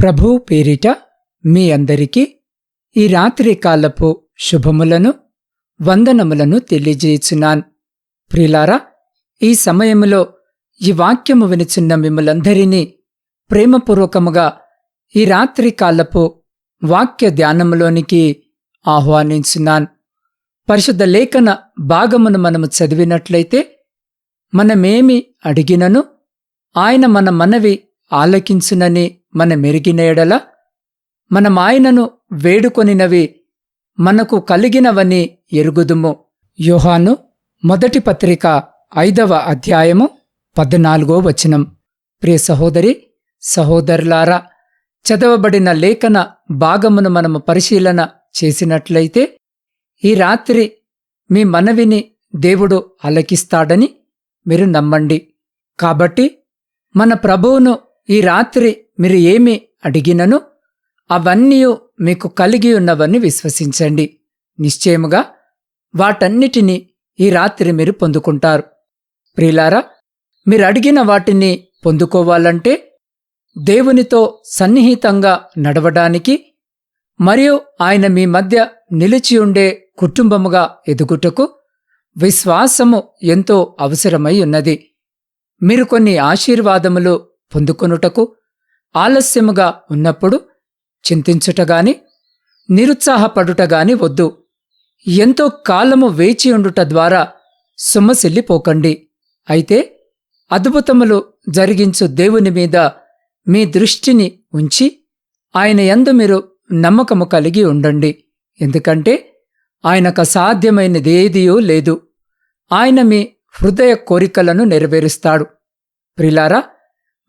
ప్రభు పేరిట మీ అందరికీ ఈ రాత్రి కాలపు శుభములను వందనములను తెలియజేయుచున్నాను. ప్రిలారా ఈ సమయములో ఈ వాక్యము వినిచున్న మిమ్మలందరినీ ప్రేమపూర్వకముగా ఈ రాత్రి కాలపు వాక్య ధ్యానములోనికి ఆహ్వానించున్నాను. పరిశుద్ధ లేఖన భాగమును మనము చదివినట్లయితే మనమేమి అడిగినను ఆయన మన మనవి ఆలకించునని మన మెరిగిన ఎడల మనం ఆయనను వేడుకొనినవి మనకు కలిగినవని ఎరుగుదుము. యోహాను మొదటి పత్రిక ఐదవ అధ్యాయము పద్నాలుగో వచనం. ప్రియ సహోదరి సహోదరులారా చదవబడిన లేఖన భాగమును మనము పరిశీలన చేసినట్లయితే ఈ రాత్రి మీ మనవిని దేవుడు అలకిస్తాడని మీరు నమ్మండి. కాబట్టి మన ప్రభువును ఈ రాత్రి మీరు ఏమి అడిగినను అవన్నీ మీకు కలిగి ఉన్నవని విశ్వసించండి. నిశ్చయముగా వాటన్నిటినీ ఈ రాత్రి మీరు పొందుకుంటారు. ప్రియులారా మీరు అడిగిన వాటిని పొందుకోవాలంటే దేవునితో సన్నిహితంగా నడవడానికి మరియు ఆయన మీ మధ్య నిలిచి ఉండే కుటుంబముగా ఎదుగుటకు విశ్వాసము ఎంతో అవసరమై ఉన్నది. మీరు కొన్ని ఆశీర్వాదములు పొందుకొనుటకు ఆలస్యముగా ఉన్నప్పుడు చింతించుటగాని నిరుత్సాహపడుటగాని వద్దు. ఎంతో కాలము వేచి ఉండుట ద్వారా సొమ్మసిల్లిపోకండి అయితే అద్భుతములు జరిగించు దేవుని మీద మీ దృష్టిని ఉంచి ఆయన యందు మీరు నమ్మకము కలిగి ఉండండి. ఎందుకంటే ఆయనకు అసాధ్యమైనదేదియూ లేదు. ఆయన మీ హృదయ కోరికలను నెరవేరుస్తాడు. ప్రిలారా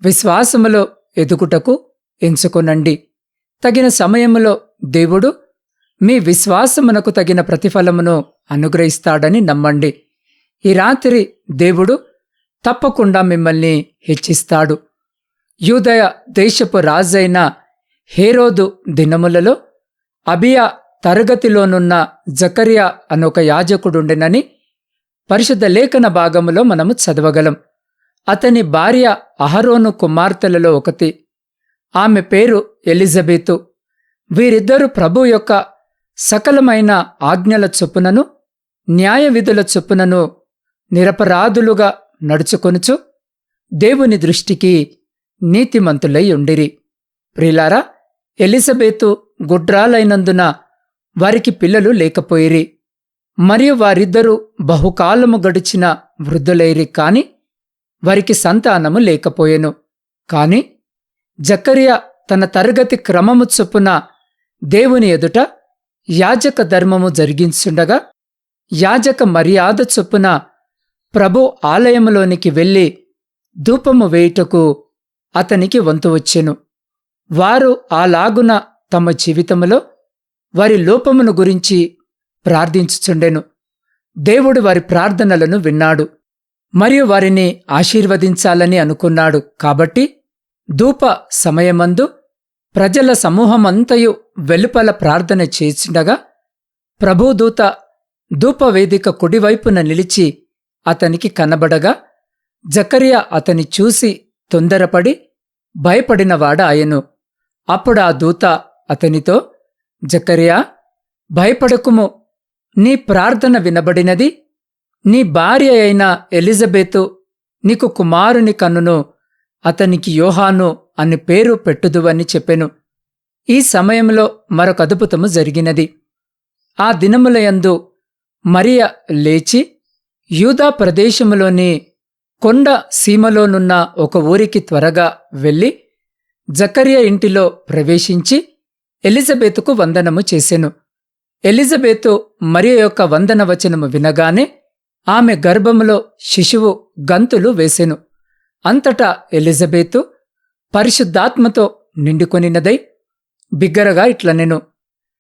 విశ్వాసములో ఎదుగుటకు ఎంచుకొనండి. తగిన సమయములో దేవుడు మీ విశ్వాసమునకు తగిన ప్రతిఫలమును అనుగ్రహిస్తాడని నమ్మండి. ఈ రాత్రి దేవుడు తప్పకుండా మిమ్మల్ని హెచ్చిస్తాడు. యూదయ దేశపు రాజైన హేరోదు దినములలో అబియా తరగతిలోనున్న జకరియా అనొక యాజకుడుండెనని పరిశుద్ధ లేఖన భాగములో మనము చదవగలం. అతని భార్య అహరోను కుమార్తెలలో ఒకటి. ఆమె పేరు ఎలిజబెతు. వీరిద్దరు ప్రభు యొక్క సకలమైన ఆజ్ఞల చొప్పునను న్యాయ విధుల చొప్పునను నిరపరాధులుగా నడుచుకొనుచు దేవుని దృష్టికి నీతిమంతులై ఉండిరి. ప్రిలారా ఎలిజబెతు గుడ్రాలైనందున వారికి పిల్లలు లేకపోయిరి. మరియు వారిద్దరూ బహుకాలము గడిచిన వృద్ధులైరి కాని వారికి సంతానము లేకపోయెను. కాని జకరియా తన తరగతి క్రమము చొప్పున దేవుని ఎదుట యాజక ధర్మము జరిగించుండగా యాజక మర్యాద చొప్పున ప్రభు ఆలయములోనికి వెళ్ళి ధూపము వేయుటకు అతనికి వంతు వచ్చెను. వారు అలాగున తమ జీవితములో వారి లోపమును గురించి ప్రార్థించుచుండెను. దేవుడు వారి ప్రార్థనలను విన్నాడు. మరియు వారిని ఆశీర్వదించాలని అనుకున్నాడు. కాబట్టి ధూప సమయమందు ప్రజల సమూహమంతయు వెలుపల ప్రార్థన చేసిండగా ప్రభుదూత ధూపవేదిక కుడివైపున నిలిచి అతనికి కనబడగా జకరియా అతని చూసి తొందరపడి భయపడినవాడ ఆయను. అప్పుడు ఆ దూత అతనితో జకరియా భయపడకుము నీ ప్రార్థన వినబడినది? నీ భార్య అయిన ఎలిజబెతు నీకు కుమారుని కన్నును అతనికి యోహాను అని పేరు పెట్టుదువని చెప్పెను. ఈ సమయంలో మరొక అద్భుతము జరిగినది. ఆ దినములయందు మరియ లేచి యూదా ప్రదేశములోని కొండ సీమలోనున్న ఒక ఊరికి త్వరగా వెళ్ళి జకర్య ఇంటిలో ప్రవేశించి ఎలిజబెతుకు వందనము చేసెను. ఎలిజబెతు మరియ యొక్క వందన వచనము వినగానే ఆమె గర్భములో శిశువు గంతులు వేసెను. అంతటా ఎలిజబెతు పరిశుద్ధాత్మతో నిండుకొనినదై బిగ్గరగా ఇట్లనెను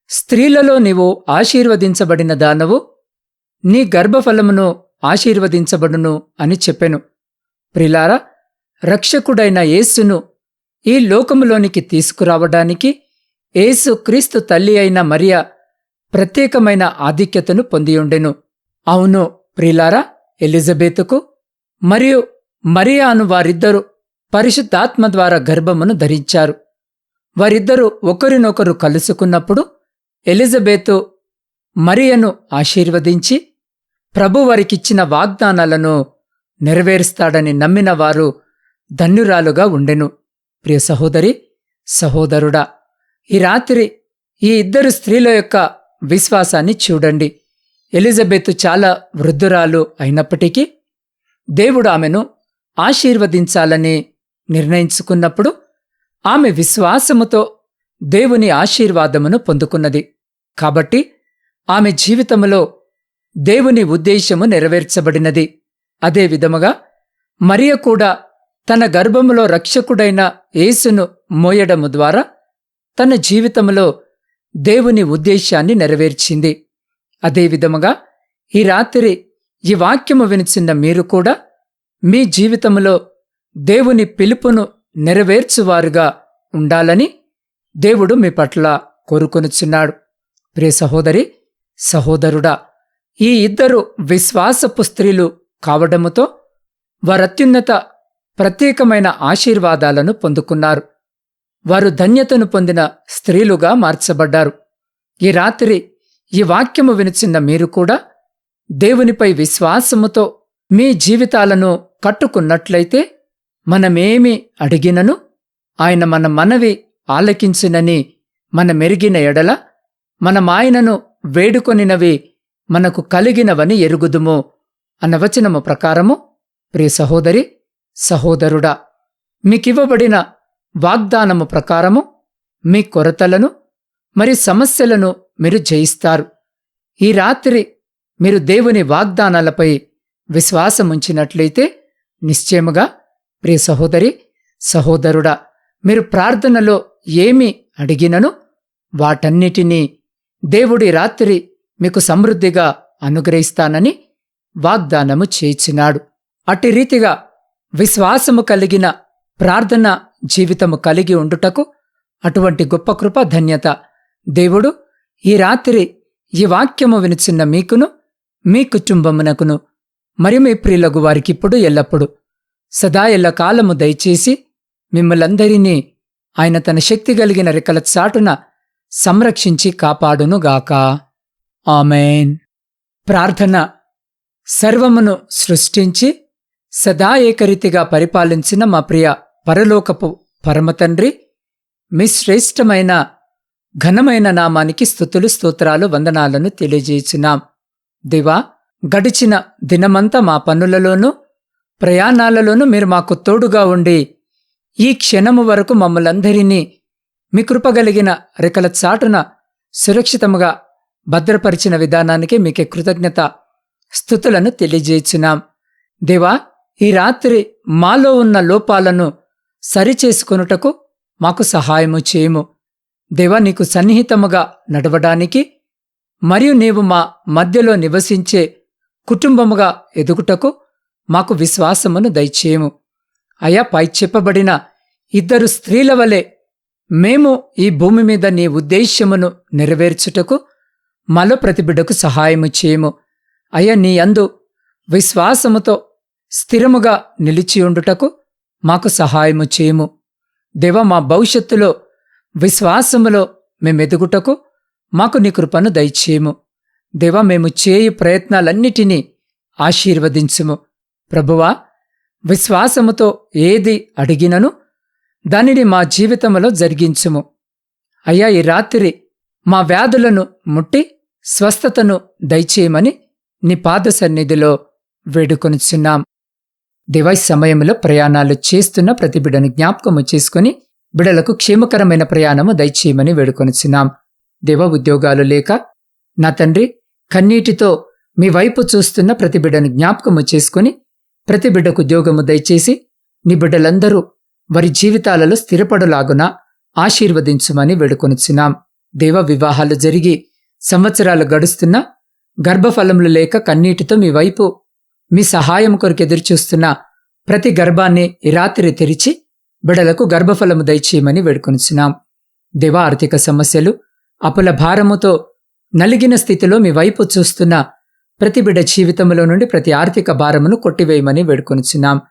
స్త్రీలలో నీవు ఆశీర్వదించబడిన దానవు నీ గర్భఫలమును ఆశీర్వదించబడును అని చెప్పెను. ప్రిలారా రక్షకుడైన యేసును ఈ లోకములోనికి తీసుకురావడానికి యేసు క్రీస్తు తల్లి అయిన మరియా ప్రత్యేకమైన ఆధిక్యతను పొందియుండెను. అవును ప్రిలారా ఎలిజబెతుకు మరియు మరియాను వారిద్దరూ పరిశుద్ధాత్మ ద్వారా గర్భమును ధరించారు. వారిద్దరూ ఒకరినొకరు కలుసుకున్నప్పుడు ఎలిజబెతు మరియను ఆశీర్వదించి ప్రభు వారికిచ్చిన వాగ్దానాలను నెరవేరుస్తాడని నమ్మిన వారు ధన్యురాలుగా ఉండెను. ప్రియ సహోదరి సహోదరుడా ఈ రాత్రి ఈ ఇద్దరు స్త్రీల యొక్క విశ్వాసాన్ని చూడండి. ఎలిజబెత్ చాలా వృద్ధురాలు అయినప్పటికీ దేవుడు ఆమెను ఆశీర్వదించాలని నిర్ణయించుకున్నప్పుడు ఆమె విశ్వాసముతో దేవుని ఆశీర్వాదమును పొందుకున్నది. కాబట్టి ఆమె జీవితములో దేవుని ఉద్దేశము నెరవేర్చబడినది. అదే విధముగా మరియ కూడా తన గర్భములో రక్షకుడైన యేసును మోయడము ద్వారా తన జీవితములో దేవుని ఉద్దేశాన్ని నెరవేర్చింది. అదేవిధముగా ఈ రాత్రి ఈ వాక్యము వినిచిన్న మీరు కూడా మీ జీవితములో దేవుని పిలుపును నెరవేర్చువారుగా ఉండాలని దేవుడు మీ పట్ల కోరుకొనుచున్నాడు. ప్రియ సహోదరి సహోదరుడా ఈ ఇద్దరు విశ్వాసపు స్త్రీలు కావడముతో వారత్యున్నత ప్రత్యేకమైన ఆశీర్వాదాలను పొందుకున్నారు. వారు ధన్యతను పొందిన స్త్రీలుగా మార్చబడ్డారు. ఈ రాత్రి ఈ వాక్యము వినిచిన్న మీరు కూడా దేవునిపై విశ్వాసముతో మీ జీవితాలను కట్టుకున్నట్లయితే మనమేమి అడిగినను ఆయన మన మనవి ఆలకించినని మన మెరిగిన ఎడల మనమాయనను వేడుకొనినవి మనకు కలిగినవని ఎరుగుదుము అన్న వచనము ప్రకారము ప్రియ సహోదరి సహోదరుడా మీకివ్వబడిన వాగ్దానము ప్రకారము మీ కొరతలను మరి సమస్యలను మీరు జయిస్తారు. ఈ రాత్రి మీరు దేవుని వాగ్దానాలపై విశ్వాసముంచినట్లయితే నిశ్చయముగా ప్రియ సహోదరి సహోదరుడా మీరు ప్రార్థనలో ఏమి అడిగినను వాటన్నిటినీ దేవుడి రాత్రి మీకు సమృద్ధిగా అనుగ్రహిస్తానని వాగ్దానము చేర్చినాడు అట్టి రీతిగా విశ్వాసము కలిగిన ప్రార్థన జీవితము కలిగి ఉండుటకు అటువంటి గొప్ప కృప ధన్యత దేవుడు ఈ రాత్రి ఈ వాక్యము వినిచిన్న మీకును మీ కుటుంబమునకును మరి మీ ప్రియులకు వారికిప్పుడు ఎల్లప్పుడు సదా ఎల్ల కాలము దయచేసి మిమ్మలందరినీ ఆయన తన శక్తి కలిగిన రెక్కల చాటున సంరక్షించి కాపాడునుగాక. ఆమెన్. ప్రార్థన సర్వమును సృష్టించి సదా ఏకరీతిగా పరిపాలించిన మా ప్రియ పరలోకపు పరమతండ్రి మీ శ్రేష్టమైన ఘనమైన నామానికి స్థుతులు స్తోత్రాలు వందనాలను తెలియజేయుచున్నాం దివా గడిచిన దినమంతా మా పనులలోనూ ప్రయాణాలలోనూ మీరు మాకు తోడుగా ఉండి ఈ క్షణము వరకు మమ్మలందరినీ మీ కృపగలిగిన రెక్కల చాటున సురక్షితముగా భద్రపరిచిన విధానానికి మీకే కృతజ్ఞత స్థుతులను తెలియజేయుచున్నాం దేవా ఈ రాత్రి మాలో ఉన్న లోపాలను సరిచేసుకొనుటకు మాకు సహాయము చేయము. దేవా నీకు సన్నిహితముగా నడవడానికి మరియు నీవు మా మధ్యలో నివసించే కుటుంబముగా ఎదుగుటకు మాకు విశ్వాసమును దయచేయము. అయా పై చెప్పబడిన ఇద్దరు స్త్రీల వలె మేము ఈ భూమి మీద నీ ఉద్దేశ్యమును నెరవేర్చుటకు మలో ప్రతిబిడ్డకు సహాయము చేయము. అయ్యా నీ అందు విశ్వాసముతో స్థిరముగా నిలిచియుండుటకు మాకు సహాయము చేయము. దేవ మా భవిష్యత్తులో విశ్వాసములో మేమెదుగుటకు మాకు నీ కృపను దయచేయము. దేవా మేము చేయు ప్రయత్నాలన్నిటినీ ఆశీర్వదించుము. ప్రభువా విశ్వాసముతో ఏది అడిగినను దానిని మా జీవితంలో జరిగించుము. అయ్యా ఈ రాత్రి మా వ్యాధులను ముట్టి స్వస్థతను దయచేయమని నీ పాద సన్నిధిలో వేడుకొనుచున్నాం. దివై సమయంలో ప్రయాణాలు చేస్తున్న ప్రతిబిడను జ్ఞాపకము చేసుకుని బిడలకు క్షేమకరమైన ప్రయాణము దయచేయమని వేడుకొనిచ్చినాం దేవ ఉద్యోగాలు లేక నా తండ్రి కన్నీటితో మీ వైపు చూస్తున్న ప్రతి బిడ్డను జ్ఞాపకము చేసుకుని ప్రతి బిడ్డకు ఉద్యోగము దయచేసి నీ బిడ్డలందరూ వారి జీవితాలలో స్థిరపడులాగున ఆశీర్వదించుమని వేడుకొనుచున్నాం. దేవ వివాహాలు జరిగి సంవత్సరాలు గడుస్తున్నా గర్భఫలములు లేక కన్నీటితో మీ వైపు మీ సహాయం కొరకు ఎదురుచూస్తున్న ప్రతి గర్భాన్ని రాత్రి తెరిచి బిడలకు గర్భఫలము దయచేయమని వేడుకొనిచున్నాం. దివ ఆర్థిక సమస్యలు అపుల భారముతో నలిగిన స్థితిలో మీ వైపు చూస్తున్న ప్రతి బిడ్డ జీవితంలో నుండి ప్రతి ఆర్థిక భారమును కొట్టివేయమని వేడుకొనిచున్నాం.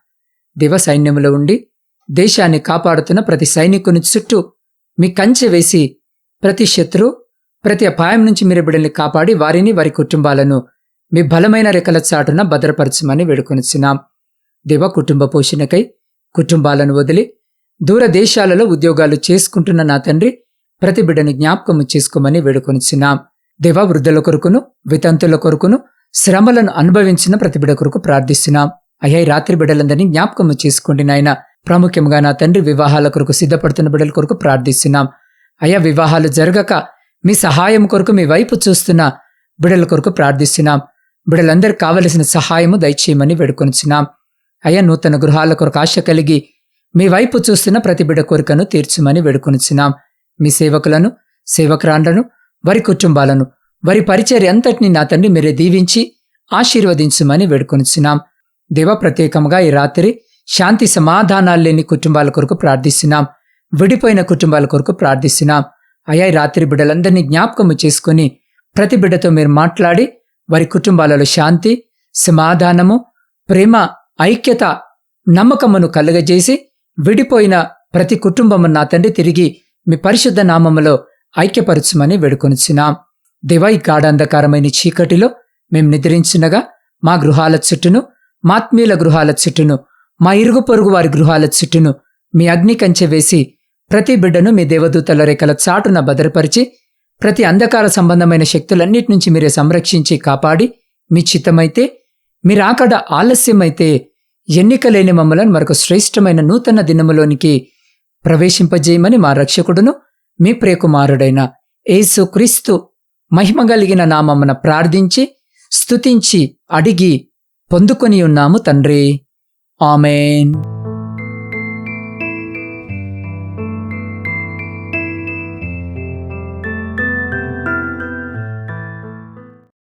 దివ సైన్యములో ఉండి దేశాన్ని కాపాడుతున్న ప్రతి సైనికుని చుట్టూ మీ కంచె వేసి ప్రతి శత్రు ప్రతి అపాయం నుంచి మీరు బిడ్డల్ని కాపాడి వారిని వారి కుటుంబాలను మీ బలమైన రెక్కల చాటున భద్రపరచమని వేడుకొనిచున్నాం. దివ కుటుంబ పోషణకై కుటుంబాలను వదిలి దూరదేశాలలో ఉద్యోగాలు చేసుకుంటున్న నా తండ్రి ప్రతి బిడ్డను జ్ఞాపకము చేసుకోమని వేడుకొనిచున్నాం. దేవ వృద్ధుల కొరకును వితంతుల కొరకును శ్రమలను అనుభవించిన ప్రతిబిడ కొరకు ప్రార్థిస్తున్నాం. అయ్యా రాత్రి బిడ్డలందరినీ జ్ఞాపకము చేసుకోండి నాయన. ప్రాముఖ్యంగా నా తండ్రి వివాహాల కొరకు సిద్ధపడుతున్న బిడ్డల కొరకు ప్రార్థిస్తున్నాం. అయ్యా వివాహాలు జరగక మీ సహాయం కొరకు మీ వైపు చూస్తున్న బిడల కొరకు ప్రార్థిస్తున్నాం. బిడ్డలందరికీ కావలసిన సహాయము దయచేయమని వేడుకొనిచున్నాం. అయ్యా నూతన గృహాల కొరకు ఆశ కలిగి మీ వైపు చూస్తున్న ప్రతి బిడ కోరికను తీర్చమని వేడుకొనిచ్చినాం మీ సేవకులను సేవకురాండ్లను వారి కుటుంబాలను వారి పరిచర్య అంతటిని నా తండ్రి మీరే దీవించి ఆశీర్వదించమని వేడుకొనిచ్చినాం దేవ ప్రత్యేకంగా ఈ రాత్రి శాంతి సమాధానాలు లేని కుటుంబాల కొరకు ప్రార్థిస్తున్నాం. విడిపోయిన కుటుంబాల కొరకు ప్రార్థిస్తున్నాం. అయ్యా రాత్రి బిడ్డలందరినీ జ్ఞాపకము చేసుకుని ప్రతి బిడ్డతో మీరు మాట్లాడి వారి కుటుంబాలలో శాంతి సమాధానము ప్రేమ ఐక్యత నమ్మకమును కలుగజేసి విడిపోయిన ప్రతి కుటుంబము నా తండ్రి తిరిగి మీ పరిశుద్ధ నామములో ఐక్యపరచమని వేడుకొనిచ్చినాం దివై గాఢాంధకారమైన చీకటిలో మేం నిద్రించినగా మా గృహాల చుట్టూను మాత్మీయుల గృహాల చుట్టూను మా ఇరుగు పొరుగు వారి గృహాల చుట్టూను మీ అగ్ని కంచె వేసి ప్రతి బిడ్డను మీ దేవదూతల రేఖల చాటున భద్రపరిచి ప్రతి అంధకార సంబంధమైన శక్తులన్నిటి నుంచి మీరే సంరక్షించి కాపాడి మీ చిత్తమైతే మీరాకడ ఆలస్యమైతే ఎన్నికలేని మమ్మలను మరొక శ్రేష్టమైన నూతన దినములోనికి ప్రవేశింపజేయమని మా రక్షకుడును మీ ప్రియకుమారుడైన యేసు క్రీస్తు మహిమ కలిగిన ప్రార్థించి స్తుతించి అడిగి పొందుకొని ఉన్నాము తండ్రి. ఆమెన్.